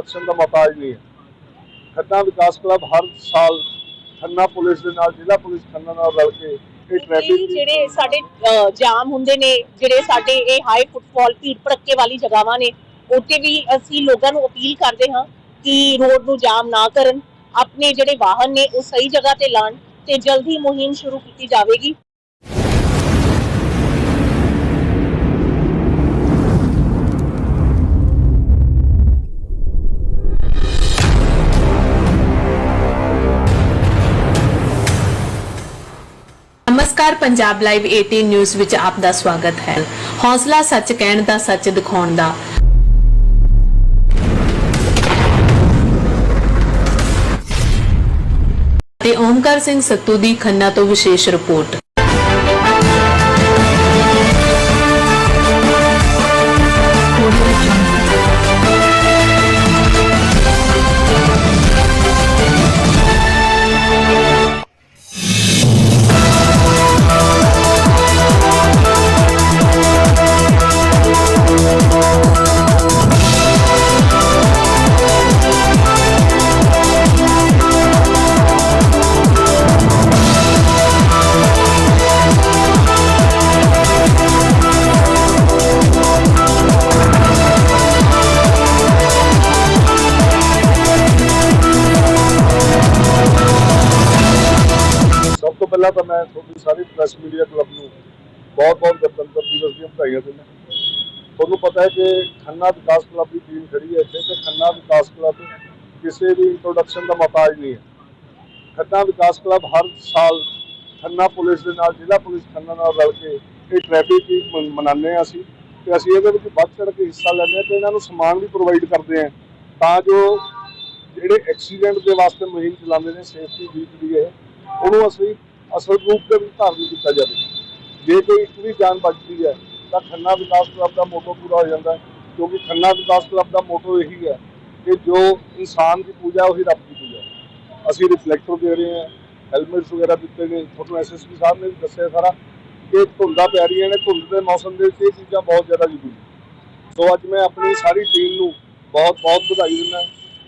Introduction ਦਾ ਮੁਹਤਾਜ ਨਹੀਂ ਹੈ। Khanna Vikas club ਹਰ ਸਾਲ ਖੰਨਾ ਪੁਲਿਸ ਦੇ ਨਾਲ ਜ਼ਿਲ੍ਹਾ ਪੁਲਿਸ ਖੰਨਾ ਨਾਲ ਰਲ ਕੇ ਇਹ ਟ੍ਰੈਫਿਕ ਜਿਹੜੇ ਸਾਡੇ ਜਾਮ ਹੁੰਦੇ ਨੇ ਜਿਹੜੇ ਸਾਡੇ ਇਹ ਹਾਈ ਫੁੱਟਫਾਲ ਭੀੜ ਭੜੱਕੇ ਵਾਲੀ ਜਗ੍ਹਾਵਾਂ ਨੇ ਉੱਥੇ ਵੀ ਅਸੀਂ ਲੋਕਾਂ ਨੂੰ ਅਪੀਲ ਕਰਦੇ ਹਾਂ ਕਿ ਰੋਡ ਨੂੰ ਜਾਮ ਨਾ ਕਰਨ ਆਪਣੇ ਜਿਹੜੇ ਵਾਹਨ ਨੇ ਉਹ ਸਹੀ ਜਗ੍ਹਾ ਤੇ ਲਾਣ ਤੇ ਜਲਦੀ ਮੁਹਿੰਮ ਸ਼ੁਰੂ ਕੀਤੀ ਜਾਵੇਗੀ। ਨਮਸਕਾਰ, ਪੰਜਾਬ ਲਾਈਵ 18 ਨਿਊਜ਼ ਵਿੱਚ ਆਪ ਦਾ ਸਵਾਗਤ ਹੈ। ਹੌਸਲਾ ਸੱਚ ਕਹਿਣ ਦਾ, ਸੱਚ ਦਿਖਾਉਣ ਦਾ। ਤੇ ਓਮਕਾਰ ਸਿੰਘ ਸੱਤੂ ਦੀ ਖੰਨਾ ਤੋਂ ਵਿਸ਼ੇਸ਼ ਰਿਪੋਰਟ। ਪਹਿਲਾਂ ਤਾਂ ਮੈਂ ਤੁਹਾਡੀ ਸਾਰੀ ਪ੍ਰੈਸ ਮੀਡੀਆ ਕਲੱਬ ਨੂੰ ਬਹੁਤ-ਬਹੁਤ ਗਣਤੰਤਰ ਦਿਵਸ ਦੀਆਂ ਵਧਾਈਆਂ ਦਿੰਦਾ। ਤੁਹਾਨੂੰ ਪਤਾ ਹੈ ਕਿ ਖੰਨਾ ਵਿਕਾਸ ਕਲੱਬ ਦੀ ਟੀਮ ਖੜੀ ਹੈ ਇੱਥੇ ਤੇ ਖੰਨਾ ਵਿਕਾਸ ਕਲੱਬ ਕਿਸੇ ਵੀ ਇੰਟਰੋਡਕਸ਼ਨ ਦਾ ਮੁਹਤਾਜ ਨਹੀਂ ਹੈ। ਖੰਨਾ ਵਿਕਾਸ ਕਲੱਬ ਹਰ ਸਾਲ ਖੰਨਾ ਪੁਲਿਸ ਦੇ ਨਾਲ, ਜ਼ਿਲ੍ਹਾ ਪੁਲਿਸ ਖੰਨਾ ਨਾਲ ਰਲ ਕੇ ਇਹ ਟ੍ਰੈਫਿਕ ਵੀਕ ਮਨਾਉਂਦੇ ਹਾਂ ਅਸੀਂ। ਤੇ ਅਸੀਂ ਇਹਦੇ ਵਿੱਚ ਵੱਧ ਚੜ੍ਹ ਕੇ ਹਿੱਸਾ ਲੈਂਦੇ ਹਾਂ ਤੇ ਇਹਨਾਂ ਨੂੰ ਸਮਾਨ ਵੀ ਪ੍ਰੋਵਾਈਡ ਕਰਦੇ ਹਾਂ। ਤਾਂ ਜੋ ਜਿਹੜੇ ਐਕਸੀਡੈਂਟ ਦੇ ਵਾਸਤੇ ਮੁਹਿੰਮ ਚਲਾਉਂਦੇ ਨੇ ਸੇਫਟੀ ਵੀਕ ਦੀ ਹੈ, ਉਹਨੂੰ ਅਸੀਂ ਅਸਲ ਰੂਪ ਦੇ ਵਿੱਚ ਧਾਰਨ ਕੀਤਾ ਜਾਵੇ ਜੇ ਕੋਈ ਇੱਕ ਵੀ ਜਾਨ ਬਚਦੀ ਹੈ, ਤਾਂ ਖੰਨਾ ਵਿਕਾਸ ਕਲੱਬ ਦਾ ਮੋਟੋ ਪੂਰਾ ਹੋ ਜਾਂਦਾ ਕਿਉਂਕਿ ਖੰਨਾ ਵਿਕਾਸ ਕਲੱਬ ਦਾ ਮੋਟੋ ਇਹੀ ਹੈ ਕਿ ਜੋ ਇਨਸਾਨ ਦੀ ਪੂਜਾ, ਉਹੀ ਰੱਬ ਦੀ ਪੂਜਾ ਅਸੀਂ ਰਿਫਲੈਕਟਰ ਦੇ ਰਹੇ ਹਾਂ ਹੈਲਮਟਸ ਵਗੈਰਾ ਦਿੱਤੇ ਨੇ, ਤੁਹਾਨੂੰ ਐਸਐਸਪੀ ਸਾਹਿਬ ਨੇ ਵੀ ਦੱਸਿਆ ਸਾਰਾ ਕਿ ਧੁੰਦਾਂ ਪੈ ਰਹੀਆਂ ਨੇ, ਧੁੰਦ ਦੇ ਮੌਸਮ ਦੇ ਵਿੱਚ ਇਹ ਚੀਜ਼ਾਂ ਬਹੁਤ ਜ਼ਿਆਦਾ ਜ਼ਰੂਰੀ ਨੇ। ਸੋ ਅੱਜ ਮੈਂ ਆਪਣੀ ਸਾਰੀ ਟੀਮ ਨੂੰ ਬਹੁਤ ਬਹੁਤ ਵਧਾਈ ਦਿੰਦਾ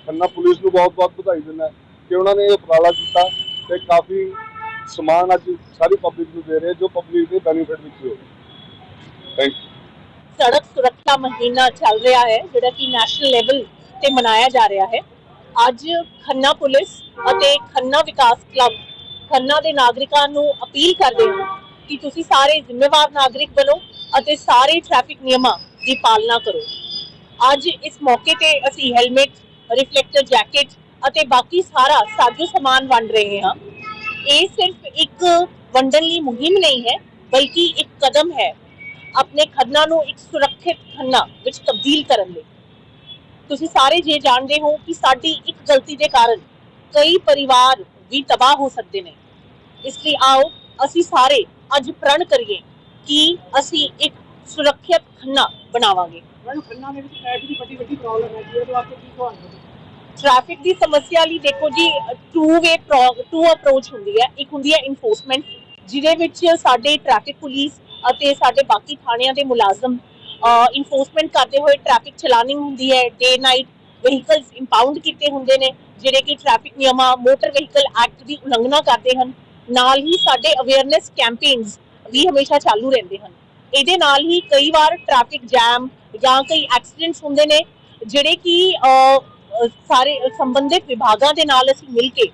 ਖੰਨਾ ਪੁਲਿਸ ਨੂੰ ਬਹੁਤ ਬਹੁਤ ਵਧਾਈ ਦਿੰਦਾ ਕਿ ਉਹਨਾਂ ਨੇ ਇਹ ਉਪਰਾਲਾ ਕੀਤਾ ਤੇ ਕਾਫੀ ਸਮਾਨ ਅੱਜ ਸਾਰੀ ਪਬਲਿਕ ਨੂੰ ਦੇ ਰਹੇ ਜੋ ਪਬਲਿਕ ਦੇ ਬੈਨੀਫਿਟ ਵਿੱਚ ਹੋਵੇ ਥੈਂਕ ਸੜਕ ਸੁਰੱਖਿਆ ਮਹੀਨਾ ਚੱਲ ਰਿਹਾ ਹੈ, ਜਿਹੜਾ ਕਿ ਨੈਸ਼ਨਲ ਲੈਵਲ ਤੇ ਮਨਾਇਆ ਜਾ ਰਿਹਾ ਹੈ। ਅੱਜ ਖੰਨਾ ਪੁਲਿਸ ਅਤੇ ਖੰਨਾ ਵਿਕਾਸ ਕਲੱਬ ਖੰਨਾ ਦੇ ਨਾਗਰਿਕਾਂ ਨੂੰ ਅਪੀਲ ਕਰਦੇ ਹਾਂ ਕਿ ਤੁਸੀਂ ਸਾਰੇ ਜ਼ਿੰਮੇਵਾਰ ਨਾਗਰਿਕ ਬਣੋ ਅਤੇ ਸਾਰੇ ਟ੍ਰੈਫਿਕ ਨਿਯਮਾਂ ਦੀ ਪਾਲਣਾ ਕਰੋ। ਅੱਜ ਇਸ ਮੌਕੇ ਤੇ ਅਸੀਂ ਹੈਲਮਟ ਰਿਫਲੈਕਟਰ ਜੈਕਟ ਅਤੇ ਬਾਕੀ ਸਾਰਾ ਸਾਜੋ ਸਮਾਨ ਵੰਡ ਰਹੇ ਹਾਂ। ਇਹ ਸਿਰਫ ਇੱਕ ਵੰਡਣ ਲਈ ਮੁਹਿੰਮ ਨਹੀਂ ਹੈ, ਬਲਕਿ ਇੱਕ ਕਦਮ ਹੈ ਆਪਣੇ ਖੰਨਾ ਨੂੰ ਇੱਕ ਸੁਰੱਖਿਅਤ ਖੰਨਾ ਵਿੱਚ ਤਬਦੀਲ ਕਰਨ ਲਈ। ਤੁਸੀਂ ਸਾਰੇ ਜੇ ਜਾਣਦੇ ਹੋ ਕਿ ਸਾਡੀ ਇੱਕ ਗਲਤੀ ਦੇ ਕਾਰਨ ਕਈ ਪਰਿਵਾਰ ਵੀ ਤਬਾਹ ਹੋ ਸਕਦੇ ਨੇ। ਇਸ ਲਈ ਆਓ ਅਸੀਂ ਸਾਰੇ ਅੱਜ ਪ੍ਰਣ ਕਰੀਏ ਕਿ ਅਸੀਂ ਇੱਕ ਸੁਰੱਖਿਅਤ ਖੰਨਾ ਬਣਾਵਾਂਗੇ। ਖੰਨਾ ਦੇ ਵਿੱਚ ਟ੍ਰੈਫਿਕ ਦੀ ਵੱਡੀ ਵੱਡੀ ਪ੍ਰੋਬਲਮ ਹੈ ਜੀ ਵਾਸਤੇ ਕੀ ਸਵਾਲ ਟ੍ਰੈਫਿਕ ਦੀ ਸਮੱਸਿਆ ਲਈ ਦੇਖੋ ਜੀ ਟੂ ਵੇ ਟੂ ਅਪਰੋਚ ਹੁੰਦੀ ਹੈ। ਇੱਕ ਹੁੰਦੀ ਹੈ ਇਨਫੋਰਸਮੈਂਟ ਜਿਹਦੇ ਵਿੱਚ ਸਾਡੇ ਟ੍ਰੈਫਿਕ ਪੁਲਿਸ ਅਤੇ ਸਾਡੇ ਬਾਕੀ ਥਾਣਿਆਂ ਦੇ ਮੁਲਾਜ਼ਮ ਇਨਫੋਰਸਮੈਂਟ ਕਰਦੇ ਹੋਏ ਟ੍ਰੈਫਿਕ ਚਲਾਨਿੰਗ ਹੁੰਦੀ ਹੈ। ਡੇ ਨਾਈਟ ਵਹੀਕਲਸ ਇੰਪਾਊਂਡ ਕੀਤੇ ਹੁੰਦੇ ਨੇ, ਜਿਹੜੇ ਕਿ ਟ੍ਰੈਫਿਕ ਨਿਯਮਾਂ ਮੋਟਰ ਵਹੀਕਲ ਐਕਟ ਦੀ ਉਲੰਘਣਾ ਕਰਦੇ ਹਨ। ਨਾਲ ਹੀ ਸਾਡੇ ਅਵੇਅਰਨੈਸ ਕੈਂਪੇਨਸ ਵੀ ਹਮੇਸ਼ਾ ਚਾਲੂ ਰਹਿੰਦੇ ਹਨ। ਇਹਦੇ ਨਾਲ ਹੀ ਕਈ ਵਾਰ ਟ੍ਰੈਫਿਕ ਜੈਮ ਜਾਂ ਕਈ ਐਕਸੀਡੈਂਟਸ ਹੁੰਦੇ ਨੇ, ਜਿਹੜੇ ਕਿ ਸਾਰੇ ਸੰਬੰਧਿਤ ਵਿਭਾਗਾਂ ਦੇ ਨਾਲ ਅਸੀਂ ਮਿਲ ਕੇ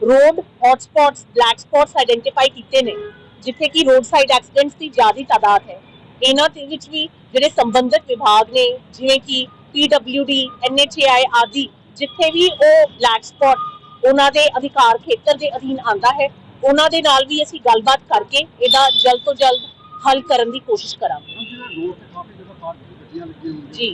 road hotspots black spots identify ਕੀਤੇ ਨੇ ਜਿੱਥੇ ਕਿ ਰੋਡ ਸਾਈਡ ਐਕਸੀਡੈਂਟਸ ਦੀ ਜ਼ਿਆਦਾ ਤਾਦਾਦ ਹੈ। ਇਹਨਾਂ ਦੇ ਵਿੱਚ ਵੀ ਜਿਹੜੇ ਸੰਬੰਧਿਤ ਵਿਭਾਗ ਨੇ ਜਿਵੇਂ ਕਿ PWD NHAI ਆਦਿ ਜਿੱਥੇ ਵੀ ਉਹ ਬਲੈਕ ਸਪੌਟ ਉਹਨਾਂ ਦੇ ਅਧਿਕਾਰ ਖੇਤਰ ਦੇ ਅਧੀਨ ਆਂਦਾ ਹੈ ਉਹਨਾਂ ਦੇ ਨਾਲ ਵੀ ਅਸੀਂ ਗੱਲਬਾਤ ਕਰਕੇ ਇਹਦਾ ਜਲਦ ਤੋਂ ਜਲਦ ਹੱਲ ਕਰਨ ਦੀ ਕੋਸ਼ਿਸ਼ ਕਰਾਂਗੇ। ਜੀ।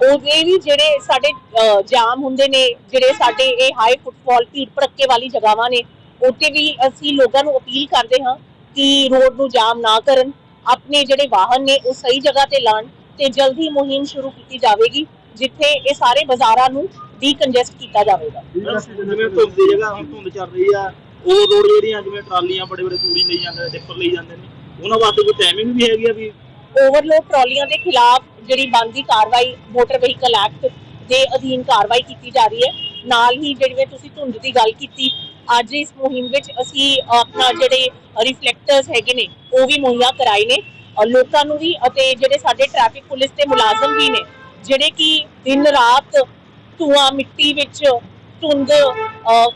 ਜੀ ਉਹ ਇਹ ਵੀ ਜਿਹੜੇ ਸਾਡੇ ਅਹ, ਜਾਮ ਹੁੰਦੇ ਨੇ ਜਿਹੜੇ ਸਾਡੇ ਇਹ ਹਾਈ ਫੁੱਟਫਾਲ ਭੀੜ ਭੜੱਕੇ ਵਾਲੀ ਜਗ੍ਹਾਵਾਂ ਨੇ ਉੱਥੇ ਵੀ ਅਸੀਂ ਲੋਕਾਂ ਨੂੰ ਅਪੀਲ ਕਰਦੇ ਹਾਂ ਕਿ ਰੋਡ ਨੂੰ ਜਾਮ ਨਾ ਕਰਨ ਆਪਣੇ ਜਿਹੜੇ ਵਾਹਨ ਨੇ ਉਹ ਸਹੀ ਜਗ੍ਹਾ ਤੇ ਲਾਣ ਤੇ ਜਲਦੀ ਮੁਹਿੰਮ ਸ਼ੁਰੂ ਕੀਤੀ ਜਾਵੇਗੀ ਜਿੱਥੇ ਇਹ ਸਾਰੇ ਬਾਜ਼ਾਰਾਂ ਨੂੰ ਡੀਕੰਜੈਸਟ ਕੀਤਾ ਜਾਵੇਗਾ। ਜਿਵੇਂ ਧੁੰਦ ਦੀ ਜਗ੍ਹਾ ਹੁਣ ਧੁੰਦ ਚੱਲ ਰਹੀ ਆ ਉਹ ਰੋਡ ਜਿਹੜੀਆਂ ਜਿਵੇਂ ਟਰਾਲੀਆਂ ਬੜੇ ਬੜੇ ਤੂੜੀ ਲਈ ਜਾਂਦੇ ਨੇ ਟਿੱਪਰ ਲਈ ਜਾਂਦੇ ਨੇ ਉਹਨਾਂ ਵਾਸਤੇ ਕੋਈ ਟਾਈਮਿੰਗ ਵੀ ਹੈਗੀ ਆ ਵੀ ਓਵਰਲੋਡ ਟਰਾਲੀਆਂ ਦੇ ਖਿਲਾਫ ਜਿਹੜੀ ਬਣਦੀ ਕਾਰਵਾਈ ਮੋਟਰ ਵਹੀਕਲ ਐਕਟ ਦੇ ਅਧੀਨ ਕਾਰਵਾਈ ਕੀਤੀ ਜਾ ਰਹੀ ਹੈ। ਨਾਲ ਹੀ ਜਿਵੇਂ ਤੁਸੀਂ ਧੁੰਦ ਦੀ ਗੱਲ ਕੀਤੀ, ਅੱਜ ਇਸ ਮੁਹਿੰਮ ਵਿੱਚ ਅਸੀਂ ਆਪਣਾ ਜਿਹੜੇ ਰਿਫਲੈਕਟਰਸ ਹੈਗੇ ਨੇ, ਉਹ ਵੀ ਮੁਹੱਈਆ ਕਰਾਏ ਨੇ। ਲੋਕਾਂ ਨੂੰ ਵੀ ਅਤੇ ਜਿਹੜੇ ਸਾਡੇ ਟ੍ਰੈਫਿਕ ਪੁਲਿਸ ਦੇ ਮੁਲਾਜ਼ਮ ਵੀ ਨੇ, ਜਿਹੜੇ ਕਿ ਦਿਨ ਰਾਤ ਧੂਆਂ ਮਿੱਟੀ ਵਿੱਚ, ਧੁੰਦ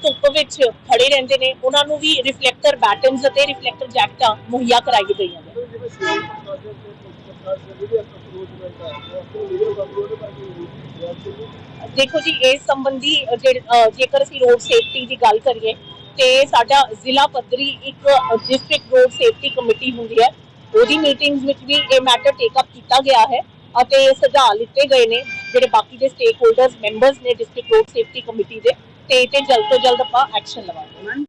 ਧੁੱਪ ਵਿੱਚ ਖੜੇ ਰਹਿੰਦੇ ਨੇ, ਉਹਨਾਂ ਨੂੰ ਵੀ ਰਿਫਲੈਕਟਰ ਬੈਟਨਸ ਅਤੇ ਰਿਫਲੈਕਟਰ ਜੈਕਟਾਂ ਮੁਹੱਈਆ ਕਰਾਈ ਗਈਆਂ ਨੇ। ਦੇਖੋ ਜੀ, ਇਸ ਸੰਬੰਧੀ ਜੇਕਰ ਅਸੀਂ ਰੋਡ ਸੇਫਟੀ ਦੀ ਗੱਲ ਕਰੀਏ, ਤੇ ਸਾਡਾ ਜ਼ਿਲ੍ਹਾ ਪੱਧਰੀ ਇੱਕ ਡਿਸਟ੍ਰਿਕਟ ਰੋਡ ਸੇਫਟੀ ਕਮੇਟੀ ਹੁੰਦੀ ਹੈ। ਉਹਦੀ ਮੀਟਿੰਗਸ ਵਿੱਚ ਵੀ ਇਹ ਮੈਟਰ ਟੇਕ ਅਪ ਕੀਤਾ ਗਿਆ ਹੈ ਅਤੇ ਸੁਝਾਅ ਲਿੱਤੇ ਗਏ ਨੇ, ਜਿਹੜੇ ਬਾਕੀ ਦੇ ਸਟੇਕ ਹੋਲਡਰਸ ਮੈਂਬਰਸ ਨੇ ਡਿਸਟ੍ਰਿਕਟ ਰੋਡ ਸੇਫਟੀ ਕਮੇਟੀ ਦੇ, ਤੇ ਇਹ ਤੇ ਜਲਦ ਤੋਂ ਜਲਦ ਆਪਾਂ ਐਕਸ਼ਨ ਲਵਾਂਗੇ।